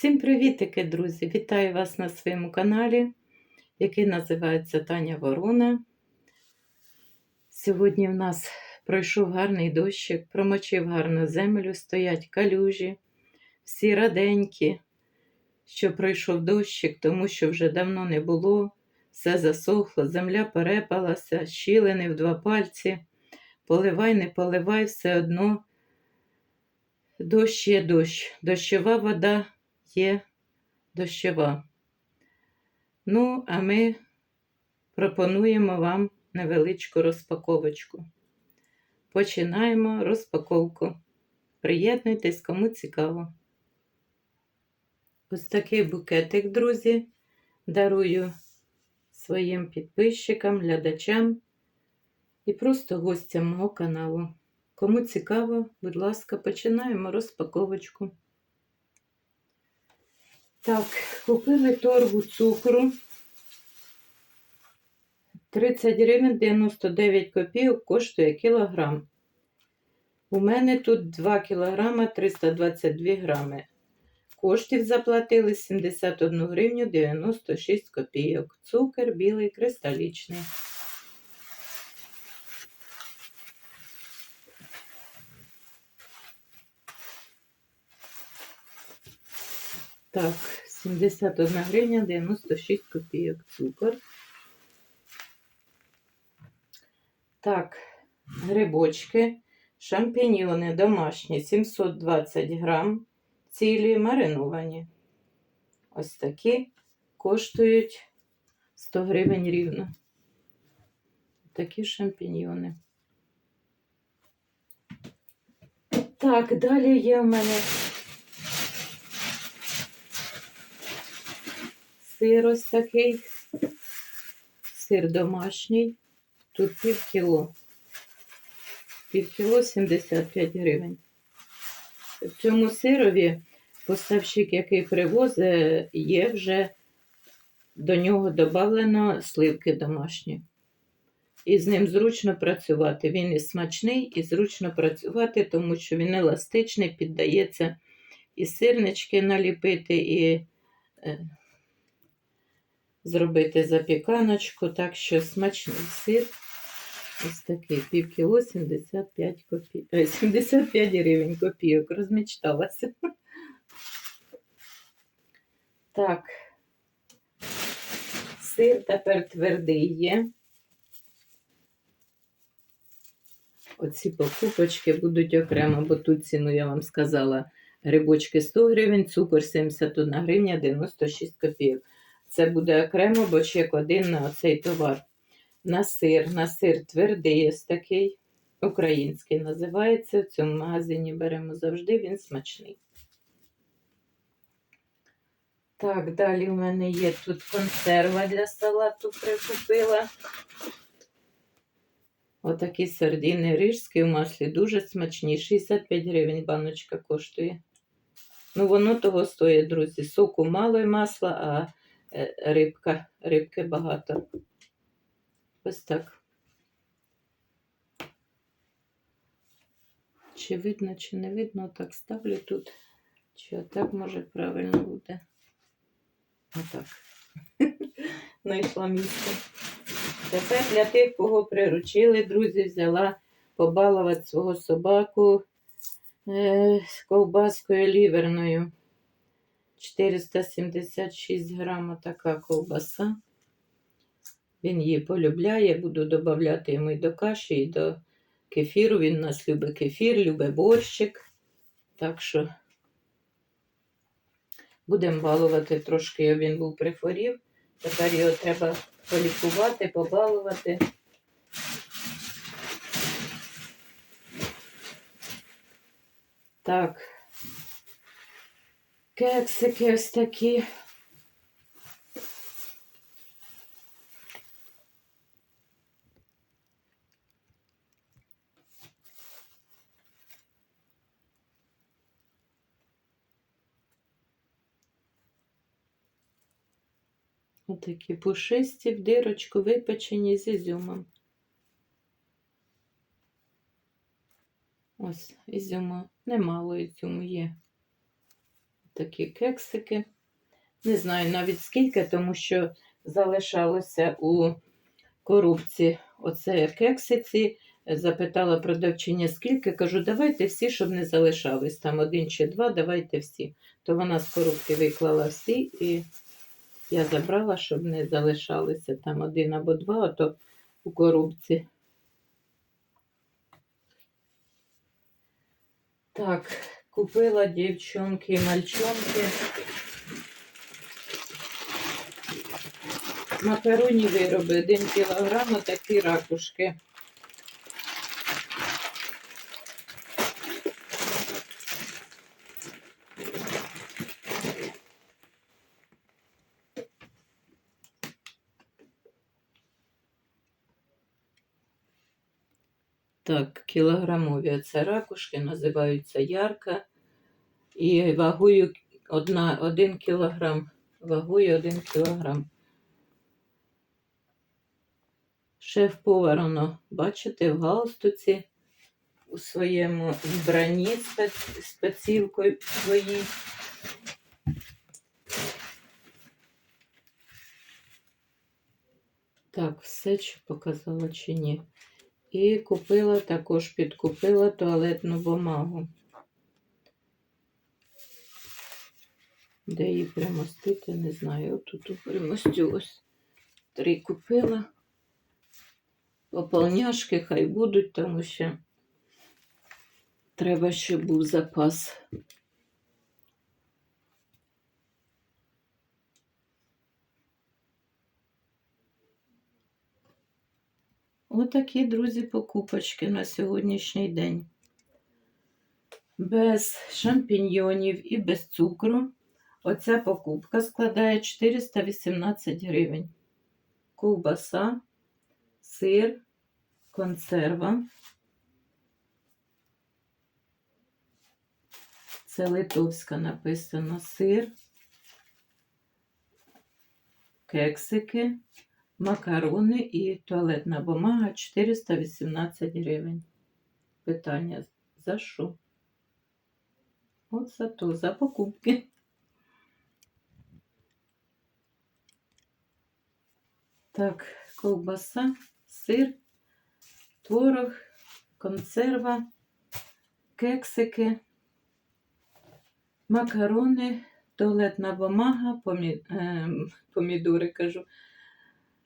Всім привітики, друзі! Вітаю вас на своєму каналі, який називається Таня Ворона. Сьогодні в нас пройшов гарний дощик, промочив гарну землю, стоять калюжі, всі раденькі, що пройшов дощик, тому що вже давно не було, все засохло, земля перепалася, щілини в два пальці. Поливай, не поливай, все одно. Дощ є дощ, дощова вода є дощова. Ну, а ми пропонуємо вам невеличку розпаковочку. Починаємо розпаковку. Приєднуйтесь, кому цікаво. Ось такий букетик, друзі, дарую своїм підписчикам, глядачам і просто гостям мого каналу. Кому цікаво, будь ласка, починаємо розпаковочку. Так, купили торгу цукру. 30 гривень 99 копійок коштує кілограм. У мене тут 2 кілограма 322 грами. Коштів заплатили 71 гривню 96 копійок. Цукер білий кристалічний. Так, 71 гривня 96 копійок цукор. Так, грибочки, шампіньйони домашні 720 грам, цілі мариновані. Ось такі коштують 100 гривень рівно. Такі шампіньйони. Так, далі є в мене сир ось такий. Сир домашній. Тут пів кіло. Пів кіло 75 гривень. В цьому сирові поставщик, який привозить, є вже до нього додано сливки домашні. І з ним зручно працювати. Він і смачний, і зручно працювати, тому що він еластичний, піддається і сирнички наліпити, і е, зробити запіканочку, так що смачний сир. Ось такий пів кіло 75 копійок. 75 гривень копійок. Розмічталася. Так, сир тепер твердий є. Оці покупочки будуть окремо, бо тут ціну я вам сказала. Грибочки 100 гривень, цукор 71 гривня 96 копійок. Це буде окремо, бо чек один на цей товар. На сир, на сир твердий ось такий, український називається. В цьому магазині беремо завжди, він смачний. Так, далі у мене є тут консерва для салату прикупила. Отакі сардини рижські в маслі дуже смачні. 65 гривень баночка коштує. Ну, воно того стоїть, друзі. Соку мало і масла, а рибка, рибки багато. Ось так. Чи видно, чи не видно, так ставлю тут. Чи отак може правильно буде. Отак. Знайшла місце. Тепер для тих, кого приручили, друзі, взяла побалувати свого собаку е, з ковбаскою ліверною. 476 грам така ковбаса. Він її полюбляє, буду додавати йому і до каші, і до кефіру. Він у нас любить кефір, любить борщик. Так що будемо балувати трошки, він був прихворів. Тепер його треба полікувати, побалувати. Так, кексики ось такі. Отакі пушисті в дирочку випечені з ізюмом. Ось, ізюму, немало ізюму є. Такі кексики. Не знаю навіть скільки, тому що залишалося у коробці оце кексиці. Запитала продавчиня, скільки. Кажу, давайте всі, щоб не залишались. Там один чи два, давайте всі. То вона з коробки виклала всі, і я забрала, щоб не залишалися там один або два, а то у коробці. Так, купила дівчонки і мальчонки. Макароні вироби, 1 кілограм, такі ракушки. Так, кілограмові оце ракушки називаються ярка. І вагою одна, один кілограм. Вагою один кілограм. Шеф-повар, воно, бачите, в галстуці у своєму вбранні спец- спецівкою своїй. Так, все чи показала чи ні. І купила також підкупила туалетну бумагу. Де її примостити, не знаю. Отут примостю ось три купила. Пополняшки хай будуть, тому що треба, щоб був запас. Отакі, друзі, покупочки на сьогоднішній день. Без шампіньйонів і без цукру. Оця покупка складає 418 гривень. Ковбаса, сир, консерва. Це литовська написано сир, кексики, макарони і туалетна бумага 418 гривень. Питання за що? От за то, за покупки. Так, ковбаса, сир, творог, консерва, кексики, макарони, туалетна бумага, помі... ем, помідори кажу,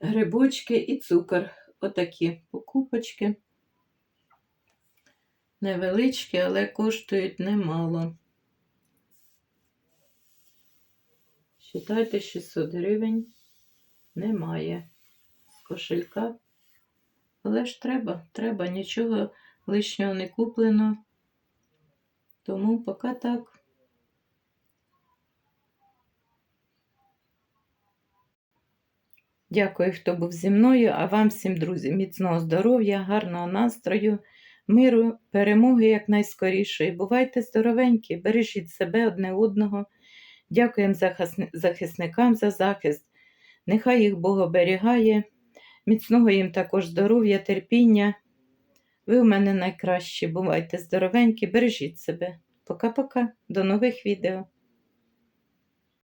грибочки і цукор. Отакі покупочки. Невеличкі, але коштують немало. Считайте 600 гривень немає з кошелька. Але ж треба, треба, нічого лишнього не куплено. Тому поки так. Дякую, хто був зі мною, а вам всім, друзі, міцного здоров'я, гарного настрою, миру, перемоги якнайскорішої. Бувайте здоровенькі, бережіть себе одне одного. Дякуємо захисни- захисникам за захист. Нехай їх Бог оберігає. Міцного їм також здоров'я, терпіння. Ви у мене найкращі. Бувайте здоровенькі, бережіть себе. Пока-пока. До нових відео.